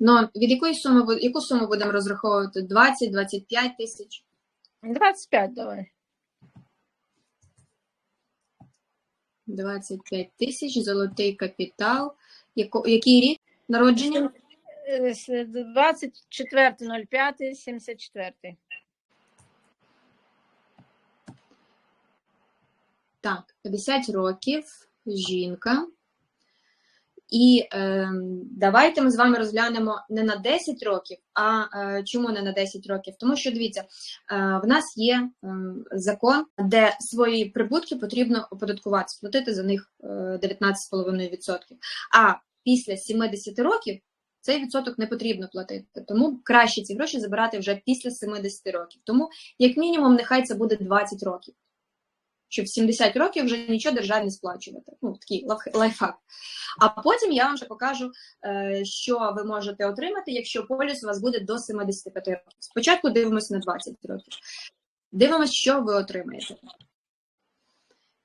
Ну, від якої суми, яку суму будемо розраховувати? 20, 25 тисяч? 25 давай. 25 тисяч, золотий капітал. Яко, який рік народження? Е, с- 24.05.74. Так, 50 років, жінка. І е, давайте ми з вами розглянемо не на 10 років, а е, чому не на 10 років? Тому що дивіться, е, в нас є е, закон, де свої прибутки потрібно оподаткувати, сплатити за них е, 19,5%. А після 70 років цей відсоток не потрібно платити. Тому краще ці гроші забирати вже після 70 років. Тому, як мінімум, нехай це буде 20 років щоб в 70 років вже нічого державі сплачувати. Ну, такий лайф- лайфхак. А потім я вам вже покажу, е, що ви можете отримати, якщо поліс у вас буде до 75 років. Спочатку дивимося на 20 років. Дивимося, що ви отримаєте.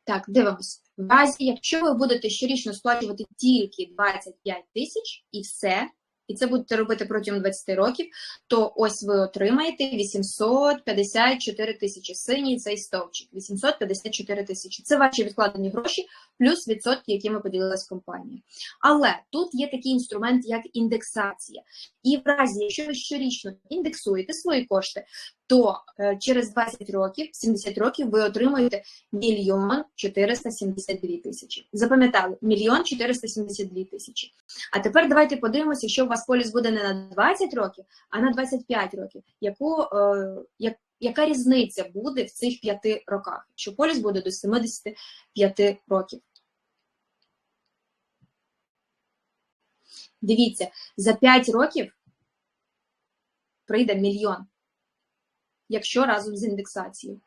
Так, дивимось. В разі, якщо ви будете щорічно сплачувати тільки 25 тисяч і все, і це будете робити протягом 20 років, то ось ви отримаєте 854 тисячі. Синій цей стовпчик. 854 тисячі. Це ваші відкладені гроші, плюс відсотки, якими поділилась компанія. Але тут є такий інструмент, як індексація. І в разі, якщо ви щорічно індексуєте свої кошти, то е, через 20 років, 70 років, ви отримуєте мільйон 472 тисячі. Запам'ятали, мільйон 472 тисячі. А тепер давайте подивимося, якщо у вас поліс буде не на 20 років, а на 25 років. Яку, е, як, яка різниця буде в цих 5 роках, якщо поліс буде до 75 років? Дивіться, за 5 років прийде мільйон, якщо разом з індексацією.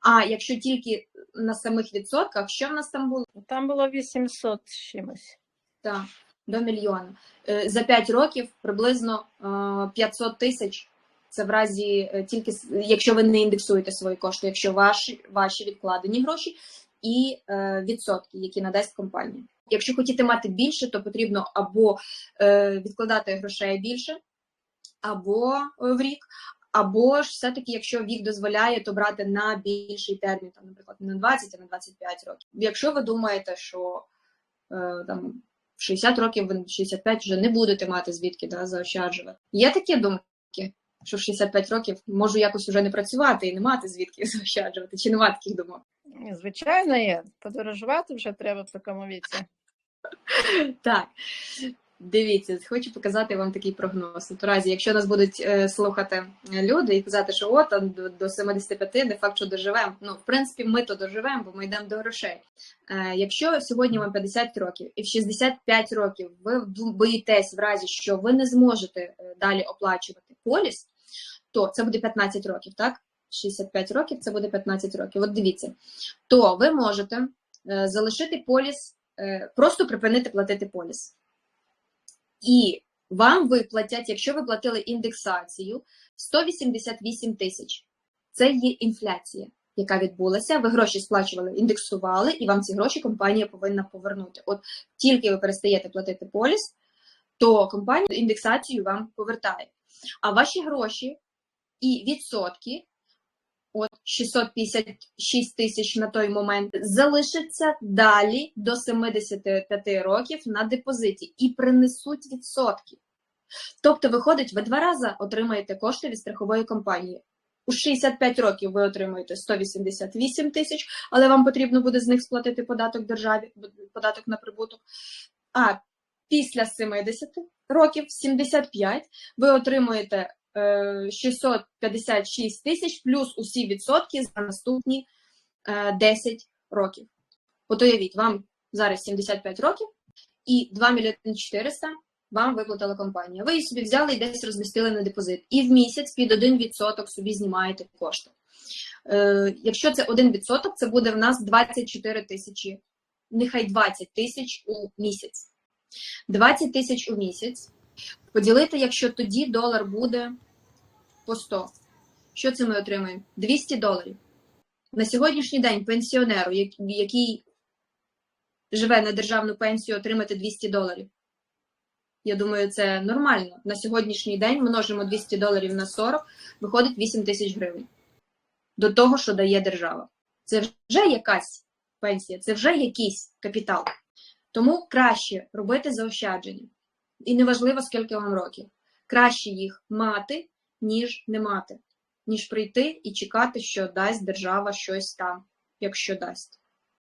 А якщо тільки на самих відсотках, що в нас там було? Там було 800 з чимось. Так, до мільйона. Е, За 5 років приблизно е, 500 тисяч. Це в разі е, тільки якщо ви не індексуєте свої кошти, якщо ваші, ваші відкладені гроші і е, відсотки, які надасть компанія. Якщо хотіте мати більше, то потрібно або е, відкладати грошей більше, або е, в рік, або ж все-таки, якщо вік дозволяє, то брати на більший термін, там, наприклад, не на 20, а на 25 років. Якщо ви думаєте, що е, там в 60 років, в 65 вже не будете мати звідки да, заощаджувати. Є такі думки, що в 65 років можу якось вже не працювати і не мати звідки заощаджувати, чи нема таких думок? Звичайно, є. Подорожувати вже треба в такому віці. Так. Дивіться, хочу показати вам такий прогноз. От разі, якщо нас будуть е, слухати люди і казати, що от до, до 75 не факт, що доживемо. Ну, в принципі, ми то доживемо, бо ми йдемо до грошей. Е, якщо сьогодні вам 50 років і в 65 років ви боїтесь в разі, що ви не зможете е, далі оплачувати поліс, то це буде 15 років, так? 65 років це буде 15 років. От дивіться, то ви можете е, залишити поліс, е, просто припинити платити поліс. І вам виплатять, якщо ви платили індексацію, 188 тисяч. Це є інфляція, яка відбулася. Ви гроші сплачували, індексували, і вам ці гроші компанія повинна повернути. От тільки ви перестаєте платити поліс, то компанія індексацію вам повертає. А ваші гроші і відсотки, от 656 тисяч на той момент, залишаться далі до 75 років на депозиті і принесуть відсотки. Тобто, виходить, ви два рази отримаєте кошти від страхової компанії. У 65 років ви отримуєте 188 тисяч, але вам потрібно буде з них сплатити податок державі, податок на прибуток. А після 70 років, 75, ви отримуєте 656 тисяч плюс усі відсотки за наступні е, 10 років. От уявіть, вам зараз 75 років і 2 мільйони 400 вам виплатила компанія. Ви її собі взяли і десь розмістили на депозит. І в місяць під 1% собі знімаєте кошти. Е, якщо це 1%, це буде в нас 24 тисячі, нехай 20 тисяч у місяць. 20 тисяч у місяць. Поділити, якщо тоді долар буде по 100. Що це ми отримаємо? 200 доларів. На сьогоднішній день пенсіонеру, який живе на державну пенсію, отримати 200 доларів. Я думаю, це нормально. На сьогоднішній день множимо 200 доларів на 40, виходить 8 тисяч гривень. До того, що дає держава. Це вже якась пенсія, це вже якийсь капітал. Тому краще робити заощадження. І неважливо, скільки вам років. Краще їх мати, ніж не мати, ніж прийти і чекати, що дасть держава щось там, якщо дасть.